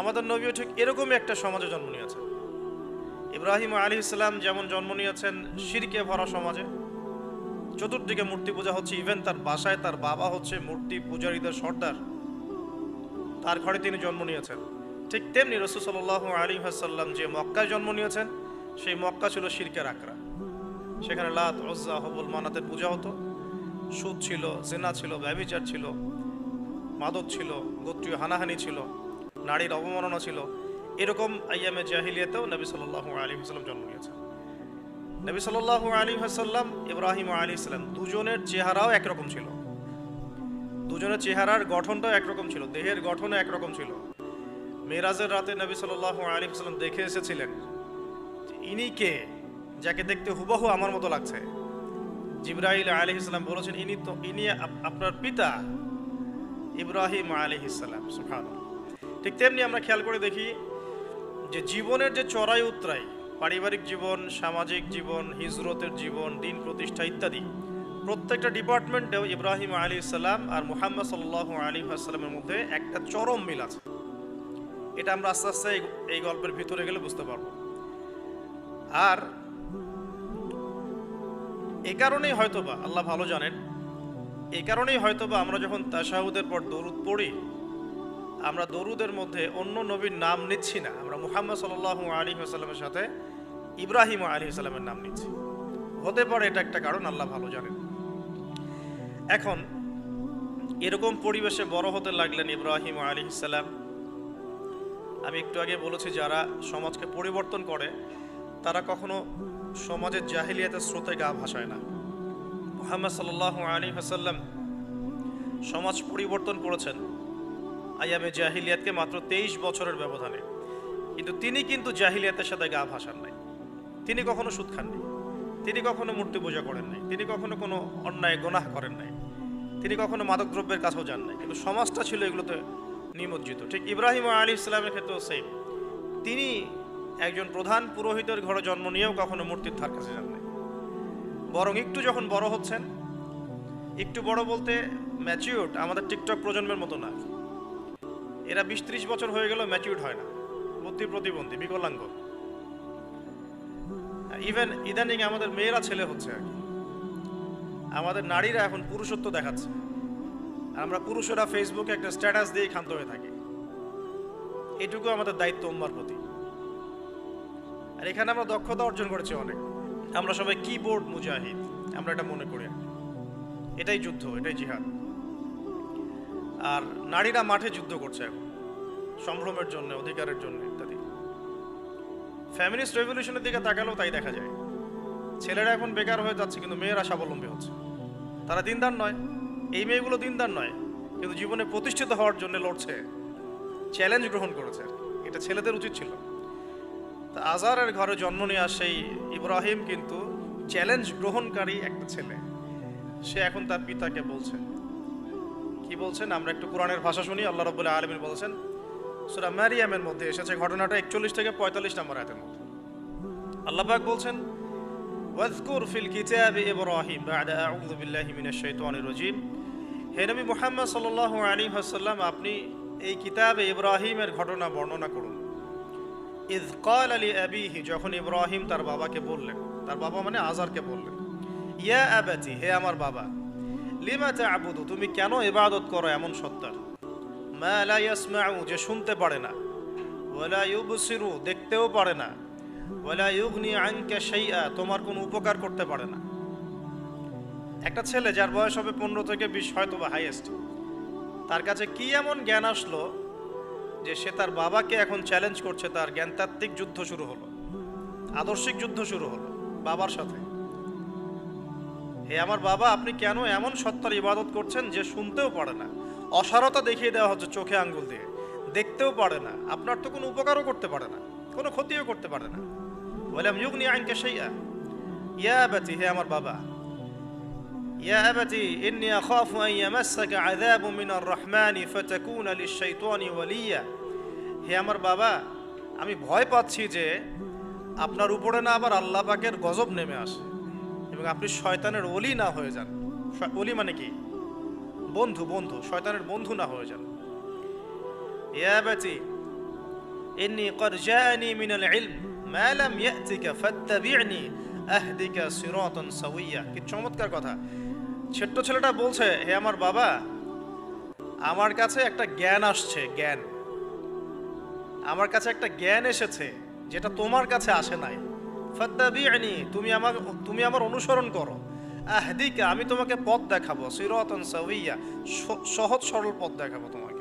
আমাদের নবীও ঠিক এরকমই একটা সমাজে জন্ম নিয়েছেন। ইব্রাহিম আলী ইসলাম যেমন জন্ম নিয়েছেন শিরকে ভরা সমাজে, চতুর্দিকে মূর্তি পূজা হচ্ছে ইভেন তার বাসায় তার বাবা হচ্ছে মূর্তি পূজারীদের সর্দার, তার ঘরে তিনি জন্ম নিয়েছেন। ঠিক তেমনি রসুল সাল্লাহ আলী হাসাল্লাম যে মক্কায় জন্ম নিয়েছেন, সেই মক্কা ছিল শিরকের আকরা সেখানে লাত ওজ্জা হবুল, মানাতের পূজা হতো। সুদ ছিল, জেনা ছিল ব্যবিচার ছিল, মাদক ছিল, গোত্রীয় হানাহানি ছিল। নারীর অবমাননা ছিল। এরকম আইয়ামে জাহিলিয়াতেও নবী সাল্লাহ আলী হাসাল্লাম জন্ম নিয়েছেন। নবী সাল্লাহ আলী হাসাল্লাম ইব্রাহিম আলী ইসলাম দুজনের চেহারাও একরকম ছিল। দুজনের চেহারার গঠনটাও একরকম ছিল, দেহের গঠনও একরকম ছিল। মেরাজের রাতে নবী সাল্লাহ আলী হাসাল্লাম দেখে এসেছিলেন ইনি কে, যাকে দেখতে হুবহু আমার মতো লাগছে। জিব্রাহিল আলী ইসলাম বলেছেন, ইনি তো, ইনি আপনার পিতা ইব্রাহিম আলী ইসলাম সুখান ঠিক তেমনি আমরা খেয়াল করে দেখি যে জীবনের যে চড়াই উতরাই, পারিবারিক জীবন, সামাজিক জীবন, হিজরতের জীবন, দিন প্রতিষ্ঠা ইত্যাদি, প্রত্যেকটা ডিপার্টমেন্টেও ইব্রাহিম আলী ইসলাম আর মুহাম্মদ সাল্লাহ আলী আসসালামের মধ্যে একটা চরম মিল আছে। এটা আমরা আস্তে আস্তে এই- গল্পের ভিতরে গেলে বুঝতে পারব। আর এ কারণেই হয়তোবা, আল্লাহ ভালো জানেন এই কারণেই হয়তোবা আমরা যখন তাশাহুদের পর দরুদ পড়ি আমরা দরুদের মধ্যে অন্য নবীর নাম নিচ্ছি না। আমরা মুহাম্মদ সাল্লাহ আলী আসাল্লামের সাথে ইব্রাহিম আলী সাল্লামের নাম নিচ্ছি। হতে পারে এটা একটা কারণ, আল্লাহ ভালো জানেন। এখন, এরকম পরিবেশে বড় হতে লাগলেন ইব্রাহিম আলী সাল্লাম। আমি একটু আগে বলেছি, যারা সমাজকে পরিবর্তন করে, তারা কখনো সমাজের জাহিলিয়াতের স্রোতে গা ভাসায় না। মুহাম্মদ সাল্লাহ আলী হাসাল্লাম সমাজ পরিবর্তন করেছেন। আয়ামে জাহিলিয়াতকে মাত্র তেইশ বছরের ব্যবধানে। কিন্তু তিনি কিন্তু জাহিলিয়াতের সাথে গা ভাসান নাই। তিনি কখনো সুদ খাননি তিনি কখনো মূর্তি পূজা করেন নাই। তিনি কখনো কোনো অন্যায়, গোনাহ করেন নাই। তিনি কখনো মাদকদ্রব্যের কাছেও যান নাই। কিন্তু সমাজটা ছিল এগুলোতে নিমজ্জিত। ঠিক ইব্রাহিম আলী ইসলামের ক্ষেত্রেও সেম তিনি একজন প্রধান পুরোহিতের ঘরে জন্ম নিয়েও কখনো মূর্তির ধার কাছে যান নাই। বরং একটু যখন বড় হচ্ছেন, একটু বড় বলতে ম্যাচিউর্ড আমাদের টিকটক প্রজন্মের মতো না। এরা বিশ ত্রিশ বছর হয়ে গেলেও ম্যাচিউর্ড হয় না। বুদ্ধি প্রতিবন্ধী, বিকলাঙ্গ। ইভেন ইদানিং আমাদের মেয়েরা ছেলে হচ্ছে আর আমাদের নারীরা এখন পুরুষত্ব দেখাচ্ছে। আমরা পুরুষেরা ফেসবুকে একটা স্ট্যাটাস দিয়ে ক্ষান্ত হয়ে থাকি। এটুকু আমাদের দায়িত্ব উম্মার প্রতি। আর এখানে আমরা দক্ষতা অর্জন করেছি অনেক। আমরা সবাই কিবোর্ড মুজাহিদ, আমরা এটা মনে করি এটাই যুদ্ধ, এটাই জিহাদ। আর নারীরা মাঠে যুদ্ধ করছে এখন। সম্ভ্রমের জন্য, অধিকারের জন্য ইত্যাদি। ফ্যামিলিস্ট রেভলিউশনের দিকে তাকালেও তাই দেখা যায়। ছেলেরা এখন বেকার হয়ে যাচ্ছে, কিন্তু মেয়েরা স্বাবলম্বী হচ্ছে। তারা দিনদার নয়। এই মেয়েগুলো দিনদার নয়, কিন্তু জীবনে প্রতিষ্ঠিত হওয়ার জন্য লড়ছে। চ্যালেঞ্জ গ্রহণ করেছে। এটা ছেলেদের উচিত ছিল। তা আজারের ঘরে জন্ম নেওয়া সেই ইব্রাহিম কিন্তু চ্যালেঞ্জ গ্রহণকারী একটা ছেলে। সে এখন তার পিতাকে বলছে কি বলছেন? আমরা একটু কোরআনের ভাষা শুনি, আল্লাহ রবুল্লাহ আলমিন বলছেন, সুরা ম্যারিয়ামের মধ্যে এসেছে ঘটনাটা একচল্লিশ থেকে পঁয়তাল্লিশ নম্বর আয়াতের মধ্যে। আল্লাহ পাক বলছেন, ওয়াজকুর ফিল কিতাবি ইব্রাহিম বাদা আউযু বিল্লাহি মিনাশ শাইতানির রাজিম। হে নবী মুহাম্মদ সাল্লাল্লাহু আলাইহি ওয়াসাল্লাম, আপনি এই কিতাবে ইব্রাহিমের ঘটনা বর্ণনা করুন। ইজ কাল আলী আবিহি, যখন ইব্রাহিম তার বাবাকে বললেন, তার বাবা মানে আজারকে বললেন, ইয়া আবাতি, হে আমার বাবা লিমা তুমি কেন ইবাদত করো এমন সত্তার মা লা ইয়াসমাউ, যে শুনতে পারে না। ওয়ালা ইউবসিরু, দেখতেও পারে না। ওয়ালা ইউগনি আনকা শাইআ, তোমার কোনো উপকার করতে পারে না। একটা ছেলে যার বয়স হবে পনেরো থেকে বিশ হয়তো বা হাইয়েস্ট তার কাছে কি এমন জ্ঞান আসলো যে সে তার বাবাকে এখন চ্যালেঞ্জ করছে, তার জ্ঞানতাত্ত্বিক যুদ্ধ শুরু হলো। আদর্শিক যুদ্ধ শুরু হলো, বাবার সাথে। হে আমার বাবা, আপনি কেন এমন সত্তার ইবাদত করছেন যে শুনতেও পারে না? অসারতা দেখিয়ে দেওয়া হচ্ছে চোখে আঙ্গুল দিয়ে। দেখতেও পারে না। আপনার তো কোনো উপকারও করতে পারে না। কোনো ক্ষতিও করতে পারে না। বললাম যুগ নিয়ে আইনকে সেইয়া ইয়া আবাতি, হে আমার বাবা। ইয়া আবাতি, ইন্নি আখাফু আন ইয়ামাসাকা আযাবু মিনার রহমানি ফাতাকুনা লিশ-শাইতানি ওয়ালিয়া। হে আমার বাবা, আমি ভয় পাচ্ছি যে আপনার উপরে না আবার আল্লাহ পাকের গজব নেমে আসে। এবং আপনি শয়তানের অলি না হয়ে যান। অলি মানে কি? বন্ধু বন্ধু, শয়তানের বন্ধু না হয়ে যান। ইয়া বাতি, ইন্নি কদ জাআনি মিনাল ইলম, মা লাম ইয়াতিকা ফাত্তাবি'নি আহদিকা সিরাতান সাওয়িয়া। কি চমৎকার কথা। ছোট্ট ছেলেটা বলছে, হে আমার বাবা, আমার কাছে একটা জ্ঞান আসছে, জ্ঞান। আমার কাছে একটা জ্ঞান এসেছে, যেটা তোমার কাছে আসে নাই। ফাত্তাবি'নি, তুমি আমার তুমি আমার অনুসরণ করো। আহদিকা, আমি তোমাকে পথ দেখাবো, সিরাতান সাওয়িয়া, স- সহজ সরল পথ দেখাবো তোমাকে।